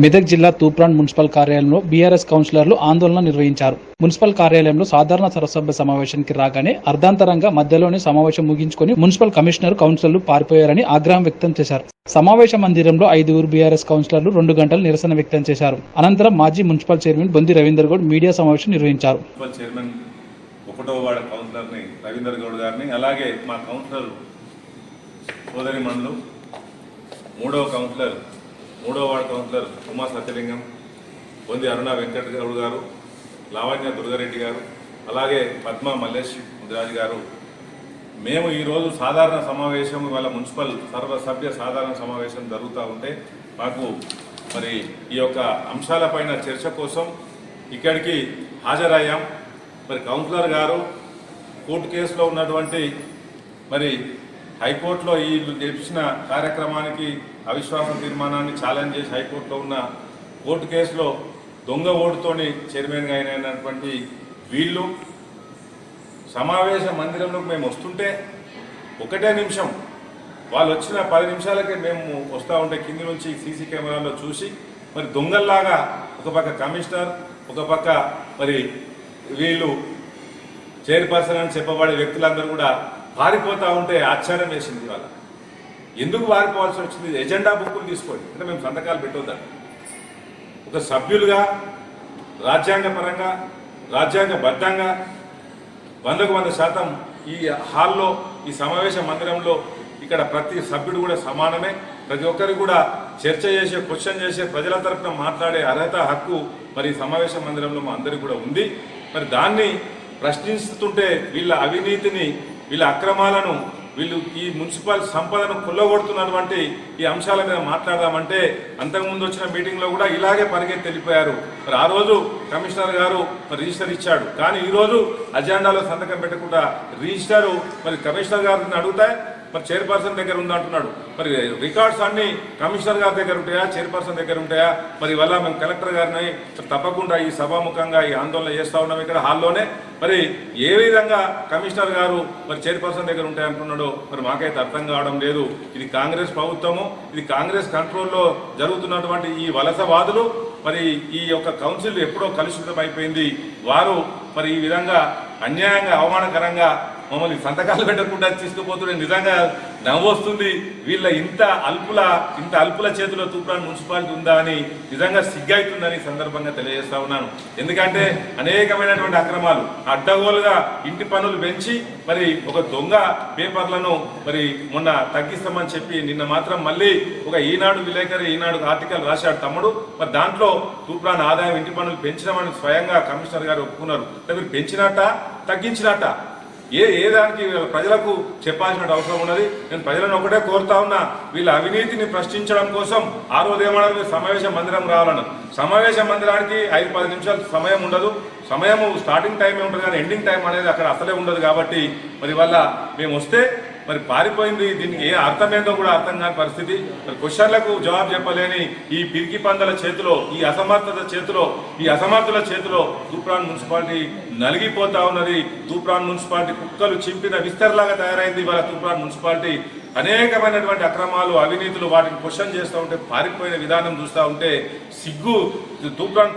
మెదక్ జిల్లా తూప్రాన్ మున్సిపల్ కార్యాలయంలో బీఆర్ఎస్ కౌన్సిలర్లు ఆందోళన నిర్వహించారు. మున్సిపల్ కార్యాలయంలో సాధారణ సర్వసభ్య సమావేశానికి రాగానే అర్ధాంతరంగా మధ్యలోనే సమావేశం ముగించుకొని మున్సిపల్ కమిషనర్ కౌన్సిలర్లు పారిపోయారని ఆగ్రహం వ్యక్తం చేశారు. సమావేశ మందిరంలో ఐదుగురు బీఆర్ఎస్ కౌన్సిలర్లు రెండు గంటలు నిరసన వ్యక్తం చేశారు. అనంతరం మాజీ municipal chairman Bondi Ravinder Goud media సమావేశం నిర్వహించారు. ఒకటో కౌన్సిలర్ని రవీందర్ గౌడ్ గారిని అలాగే మా కౌన్సిలర్ సోదరి మండలు మూడవ కౌన్సిలర్ మూడో వార్డు కౌన్సిలర్ ఉమా సత్యలింగం పొంది అరుణ వెంకట గౌడ్ గారు లావణ్య దుర్గారెడ్డి గారు అలాగే పద్మ మల్లేష్ ముదిరాజు గారు. మేము ఈరోజు సాధారణ సమావేశం ఇవాళ మున్సిపల్ సర్వసభ్య సాధారణ సమావేశం జరుగుతూ ఉంటే మాకు మరి ఈ యొక్క అంశాలపైన చర్చ కోసం ఇక్కడికి హాజరయ్యాం. మరి కౌన్సిలర్ గారు కోర్టు కేసులో ఉన్నటువంటి మరి హైకోర్టులో వీళ్ళు చేసిన కార్యక్రమానికి అవిశ్వాస తీర్మానాన్ని ఛాలెంజ్ చేసి హైకోర్టులో ఉన్న కోర్టు కేసులో దొంగ ఓటుతోని చైర్మన్గా అయినటువంటి వీళ్ళు సమావేశ మందిరంలోకి మేము వస్తుంటే ఒకటే నిమిషం వాళ్ళు వచ్చిన పది నిమిషాలకే మేము వస్తూ ఉంటే కింది నుంచి సీసీ కెమెరాలో చూసి మరి దొంగల్లాగా ఒక పక్క కమిషనర్ ఒక పక్క మరి వీళ్ళు చైర్పర్సన్ అని చెప్పబడే వ్యక్తులందరూ కూడా పారిపోతూ ఉంటే ఆశ్చర్యం వేసింది వాళ్ళ ఎందుకు పారిపోవాల్సి వచ్చింది? ఎజెండా బుక్కులు తీసుకోండి. అంటే మేము సంతకాలు పెట్టొద్దండి ఒక సభ్యులుగా రాజ్యాంగపరంగా రాజ్యాంగబద్ధంగా వందకు వంద శాతం ఈ హాల్లో ఈ సమావేశ మందిరంలో ఇక్కడ ప్రతి సభ్యుడు కూడా సమానమే. ప్రతి ఒక్కరికి కూడా చర్చ చేసే క్వశ్చన్ చేసే ప్రజల తరపున మాట్లాడే అర్హత హక్కు మరి సమావేశ మందిరంలో మా అందరికీ కూడా ఉంది. మరి దాన్ని ప్రశ్నిస్తుంటే వీళ్ళ అవినీతిని వీళ్ళ అక్రమాలను వీళ్ళు ఈ మున్సిపల్ సంపదను కొల్లగొడుతున్నటువంటి ఈ అంశాల మీద మాట్లాడదామంటే అంతకుముందు వచ్చిన మీటింగ్లో కూడా ఇలాగే పరిగెత్తి వెళ్ళిపోయారు. మరి ఆ రోజు కమిషనర్ గారు మరి రిజిస్టర్ ఇచ్చాడు. కానీ ఈరోజు అజెండాలో సంతకం పెట్టకుండా రిజిస్టర్ మరి కమిషనర్ గారిని అడుగుతాయి మరి చైర్పర్సన్ దగ్గర ఉందంటున్నాడు మరి రికార్డ్స్ అన్ని కమిషనర్ గారి దగ్గర ఉంటాయా? చైర్పర్సన్ దగ్గర ఉంటాయా? మరి వల్ల మేము కలెక్టర్ గారిని తప్పకుండా ఈ సభాముఖంగా ఈ ఆందోళన చేస్తా ఉన్నాం ఇక్కడ హాల్లోనే. మరి ఏ విధంగా కమిషనర్ గారు మరి చైర్పర్సన్ దగ్గర ఉంటాయంటున్నాడో మరి మాకైతే అర్థం కావడం లేదు. ఇది కాంగ్రెస్ ప్రభుత్వము. ఇది కాంగ్రెస్ కంట్రోల్లో జరుగుతున్నటువంటి ఈ వలసవాదులు మరి ఈ యొక్క కౌన్సిల్ ఎప్పుడో కలుషితం అయిపోయింది వారు మరి ఈ విధంగా అన్యాయంగా అవమానకరంగా మమ్మల్ని సంతకాలు పెట్టకుండా తీసుకుపోతుంటే నిజంగా నవ్వు వస్తుంది. వీళ్ళ ఇంత అల్పుల ఇంత అల్పుల చేతిలో తూప్రాన్ మున్సిపాలిటీ ఉందా అని నిజంగా సిగ్గైతుందని సందర్భంగా తెలియజేస్తా ఉన్నాను. ఎందుకంటే అనేకమైనటువంటి అక్రమాలు అడ్డగోలుగా ఇంటి పనులు పెంచి మరి ఒక దొంగ పేపర్లను మరి మొన్న తగ్గిస్తామని చెప్పి నిన్న మాత్రం మళ్ళీ ఒక ఈనాడు విలేకరి ఈనాడు ఆర్టికల్ రాశాడు తమ్ముడు. మరి దాంట్లో తూప్రాన్ ఆదాయం ఇంటి పనులు పెంచినామని స్వయంగా కమిషనర్ గారు ఒప్పుకున్నారు. మీరు పెంచినట్ట తగ్గించినట్ట ఏ ఏ దానికి ప్రజలకు చెప్పాల్సిన అవసరం ఉన్నది? నేను ప్రజలను ఒకటే కోరుతా ఉన్నా వీళ్ళ అవినీతిని ప్రశ్నించడం కోసం ఆ రోజు ఏమన్నారు మీరు సమావేశ మందిరం రావాలను. సమావేశ మందిరానికి ఐదు పది నిమిషాలు సమయం ఉండదు. సమయము స్టార్టింగ్ టైం ఉంటుంది కానీ ఎండింగ్ టైం అనేది అక్కడ అసలే ఉండదు కాబట్టి మరి వల్ల మేము వస్తే మరి పారిపోయింది దీనికి ఏ అర్థమేందో కూడా అర్థం కాని పరిస్థితి. మరి క్వశ్చన్లకు జవాబు చెప్పలేని ఈ పిరికి పందల చేతిలో ఈ అసమర్థత చేతిలో ఈ అసమర్థుల చేతిలో తూప్రాన్ మున్సిపాలిటీ నలిగిపోతా ఉన్నది. తూప్రాన్ మున్సిపాలిటీ కుక్కలు చింపిన విస్తరలాగా తయారైంది ఇవాళ తూప్రాన్ మున్సిపాలిటీ. అనేకమైనటువంటి అక్రమాలు అవినీతులు వాటిని క్వశ్చన్ చేస్తూ ఉంటే పారిపోయిన విధానం చూస్తూ ఉంటే సిగ్గు తూప్రాన్